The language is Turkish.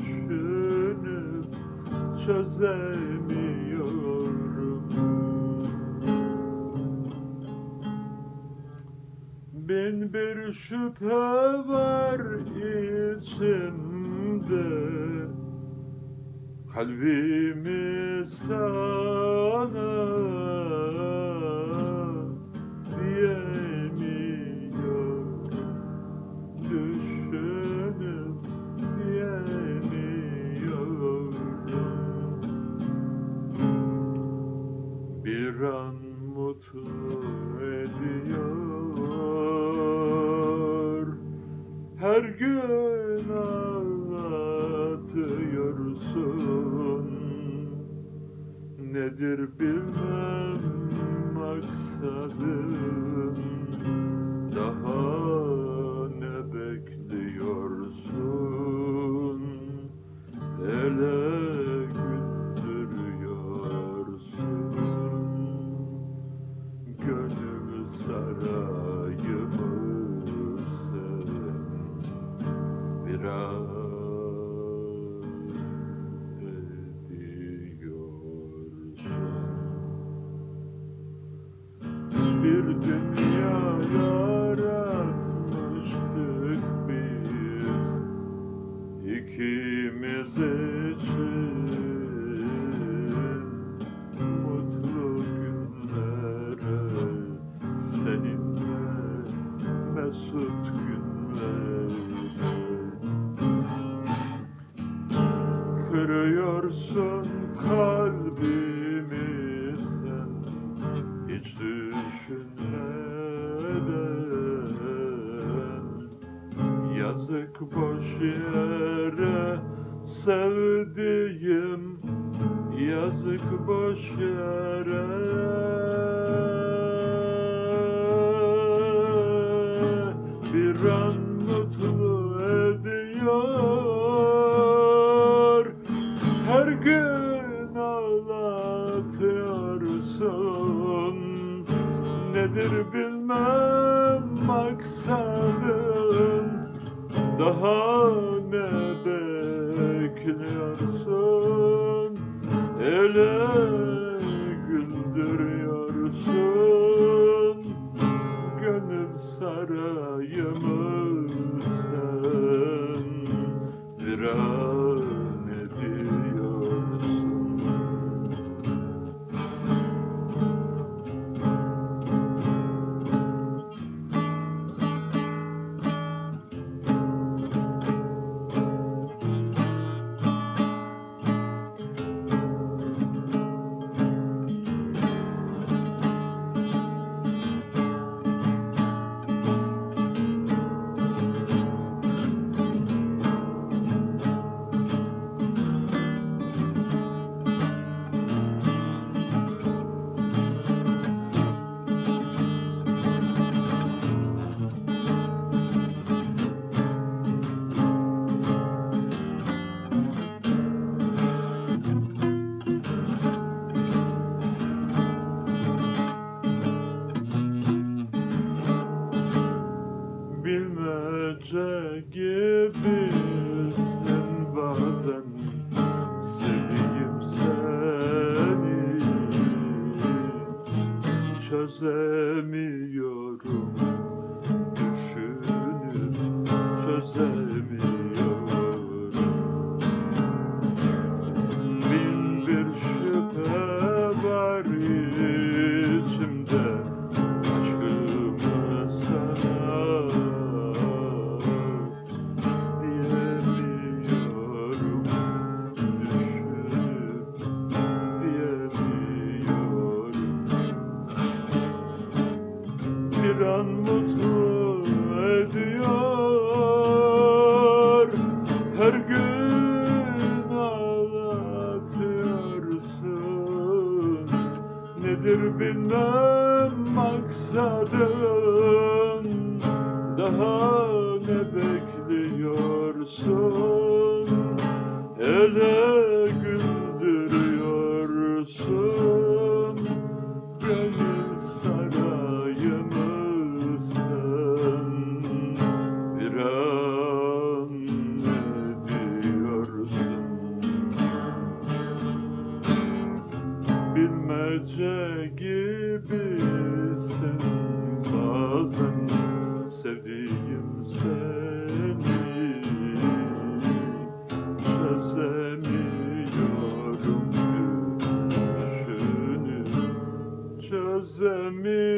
Düşünüp çözemiyorum. Bin bir şüphe var içimde. Kalbimi sana Her gün ağlatıyorsun Nedir bilmem maksadın Daha ikimiz için mutlu günlere seninle mesut günlere. Kırıyorsun kalbimi sen hiç düşünmeden Yazık boş yere sevdiğim Yazık boş yere. Bir an mutlu ediyor Her gün ağlatıyorsun. Nedir bilmem maksadın Daha ne bekliyorsun? Ele güldürüyorsun. Gönül sarayımı sen. Viran Bilmece gibisin bazen. Sevdiğim seni Çözemiyorum. Düşünüp çözemiyorum good. Bilmece gibisin. Bazen sevdiğim seni Çözemiyorum. Gülüşünü Çözemiyorum